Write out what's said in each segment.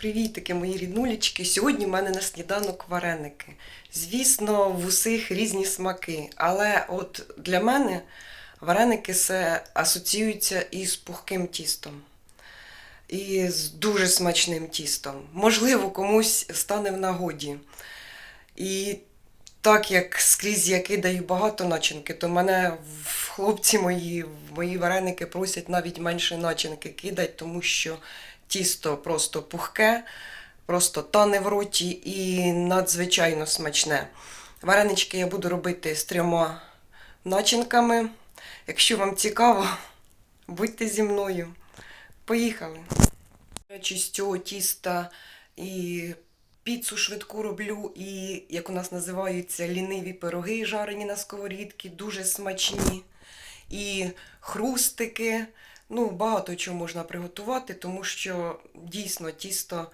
Привітики, мої ріднулічки. Сьогодні в мене на сніданок вареники. Звісно, в усіх різні смаки, але от для мене вареники це асоціюються із пухким тістом. І з дуже смачним тістом. Можливо, комусь стане в нагоді. І так як скрізь я кидаю багато начинки, то мене хлопці мої, мої вареники просять навіть менше начинки кидати, тому що тісто просто пухке, просто тане в роті і надзвичайно смачне. Варенички я буду робити з трьома начинками. Якщо вам цікаво, будьте зі мною. Поїхали. З тіста і піцу швидку роблю, і, як у нас називаються, ліниві пироги, жарені на сковорідці, дуже смачні. І хрустики. Ну, багато чого можна приготувати, тому що дійсно тісто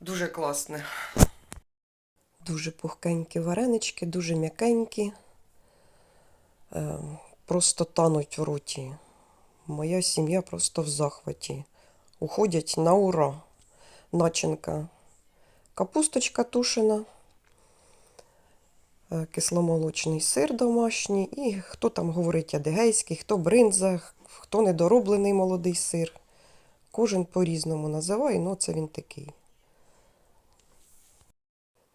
дуже класне. Дуже пухкенькі варенички, дуже м'якенькі. Е, Просто тануть в роті. Моя сім'я просто в захваті. Уходять на ура. Начинка. Капусточка тушена, е, кисломолочний сир домашній, і хто там говорить адигейський, хто бринза, хто недороблений молодий сир. Кожен по-різному називає, ну це він такий.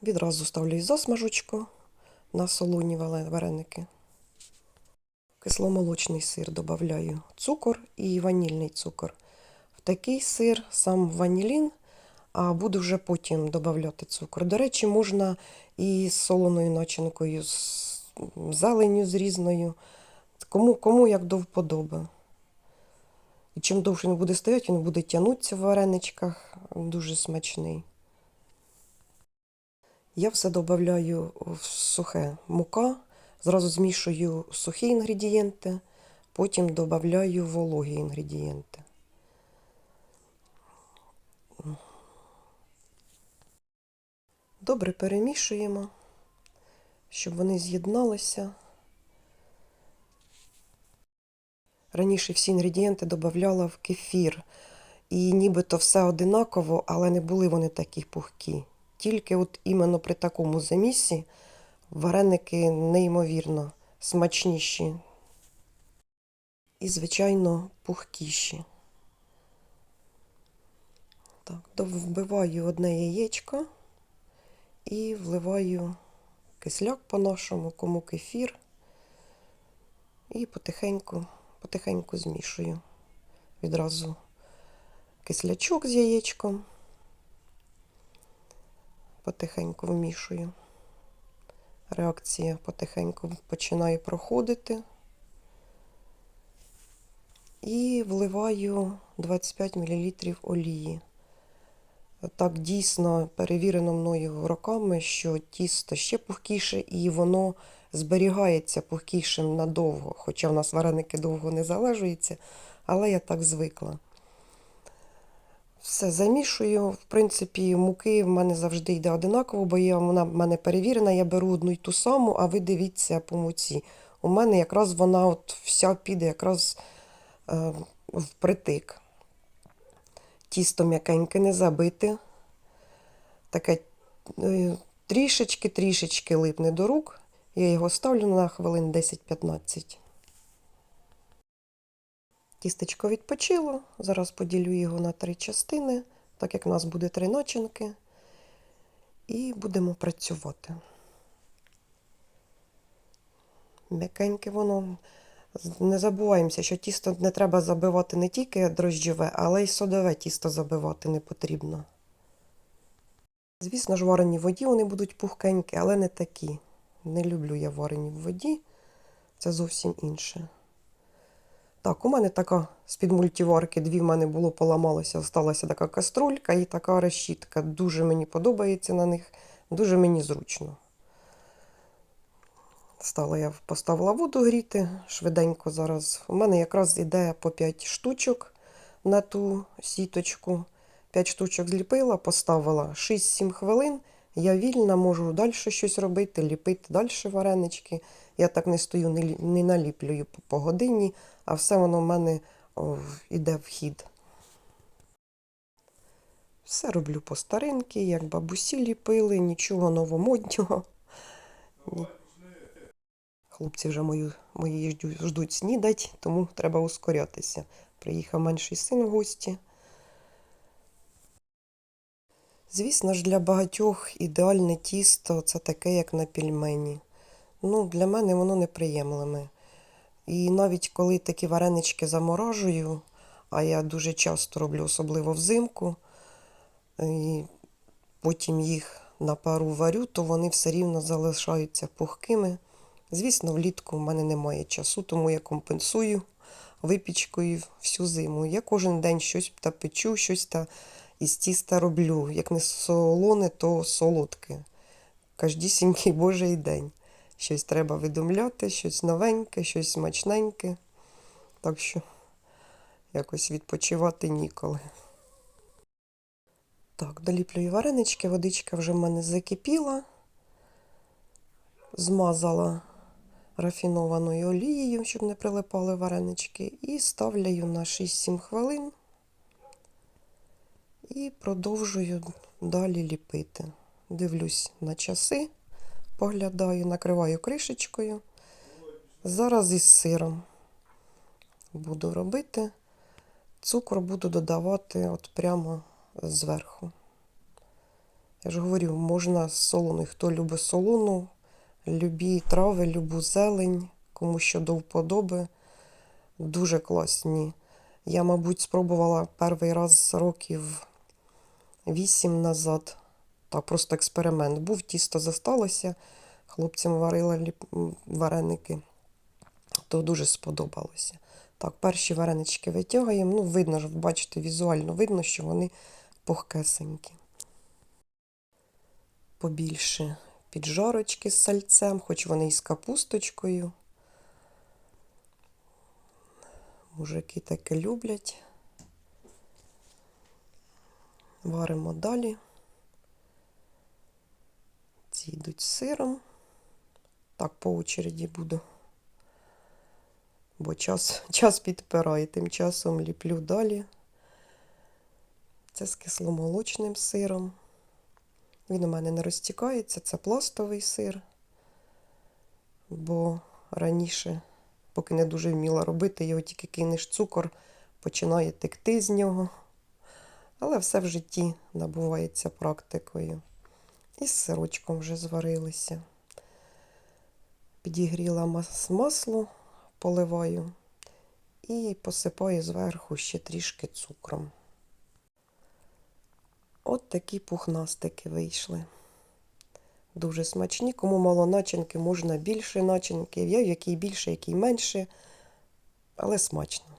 Відразу ставлю засмажочку на солоні вареники. Кисломолочний сир додаю цукор і ванільний цукор. В такий сир сам ванілін, а буду вже потім додавати цукор. До речі, можна і з солоною начинкою, з зеленню з різною. Кому, кому як до вподоби. І чим довше він буде стояти, він буде тягнутися в вареничках. Дуже смачний. Я все додаю в сухе мука, зразу змішую сухі інгредієнти, потім додаю вологі інгредієнти. Добре перемішуємо, щоб вони з'єдналися. Раніше всі інгредієнти додавала в кефір. І нібито все одинаково, але не були вони такі пухкі. Тільки от іменно при такому замісі вареники неймовірно смачніші і, звичайно, пухкіші. Так, вбиваю одне яєчко і вливаю кисляк по-нашому, кому кефір. І потихеньку, потихеньку змішую. Відразу кислячок з яєчком. Потихеньку вмішую. Реакція потихеньку починає проходити. І вливаю 25 мл олії. Так дійсно перевірено мною роками, що тісто ще пухкіше і воно зберігається пухкішим надовго. Хоча в нас вареники довго не залежуються, але я так звикла. Все замішую. В принципі, муки в мене завжди йде одинаково, бо я, вона в мене перевірена, я беру одну й ту саму, а ви дивіться по муці. У мене якраз вона от вся піде якраз е, впритик. Тісто м'якеньке, не забите. Таке трішечки-трішечки липне до рук. Я його ставлю на хвилин 10-15. Тістечко відпочило. Зараз поділю його на три частини, так як у нас буде три начинки. І будемо працювати. М'якеньке воно. Не забуваємося, що тісто не треба забивати не тільки дрожджове, але й содове тісто забивати не потрібно. Звісно ж, варені в воді вони будуть пухкенькі, але не такі. Не люблю я варені в воді. Це зовсім інше. Так, у мене така з-під мультиварки, дві в мене було, поламалося, залишилася така каструлька і така решітка. Дуже мені подобається на них, дуже мені зручно. Стала я поставила воду гріти швиденько зараз. У мене якраз іде по 5 штучок на ту сіточку. 5 штучок зліпила, поставила 6-7 хвилин. Я вільна, можу далі щось робити, ліпити далі варенички. Я так не стою, не, наліплюю по, годині, а все воно в мене йде в хід. Все роблю по старинки, як бабусі ліпили, нічого новомоднього. Хлопці вже мою, мої ждуть, снідать, тому треба ускорятися. Приїхав менший син в гості. Звісно ж, для багатьох ідеальне тісто це таке, як на пельмені. Ну, для мене воно неприємлеме. І навіть коли такі варенички заморожую, а я дуже часто роблю, особливо взимку, і потім їх на пару варю, то вони все рівно залишаються пухкими. Звісно, влітку в мене немає часу, тому я компенсую випічкою всю зиму. Я кожен день щось та печу, щось та із тіста роблю. Як не солоне, то солодке. Кождісінький божий день. Щось треба видумляти, щось новеньке, щось смачненьке. Так що якось відпочивати ніколи. Так, доліплюю варенички, водичка вже в мене закипіла. Змазала рафінованою олією, щоб не прилипали варенички, і ставляю на 6-7 хвилин і продовжую далі ліпити. Дивлюсь на часи, поглядаю, накриваю кришечкою. Зараз із сиром буду робити. Цукор буду додавати от прямо зверху. Я ж говорю, можна з солоною. Хто любить солону, любі трави, любу зелень, кому що до вподоби. Дуже класні. Я, мабуть, спробувала перший раз років вісім назад. Так, просто експеримент. Був, тісто зосталося, хлопцям варила ліп... вареники, то дуже сподобалося. Так, перші варенички витягаємо. Ну, видно ж, бачите, візуально видно, що вони пухкесенькі. Побільше піджарочки з сальцем, хоч вони і з капусточкою. Мужики таке люблять. Варимо далі. Ці йдуть з сиром. Так, по очереді буду. Бо час, час підпирає. Тим часом ліплю далі. Це з кисломолочним сиром. Він у мене не розтікається, це пластовий сир. Бо раніше, поки не дуже вміла робити, його тільки кинеш цукор, починає текти з нього. Але все в житті набувається практикою. І з сирочком вже зварилися. Підігріла мас- масло, поливаю і посипаю зверху ще трішки цукром. От такі пухнастики вийшли. Дуже смачні. Кому мало начинки, можна більше начинки. Я який більше, який менше, але смачно.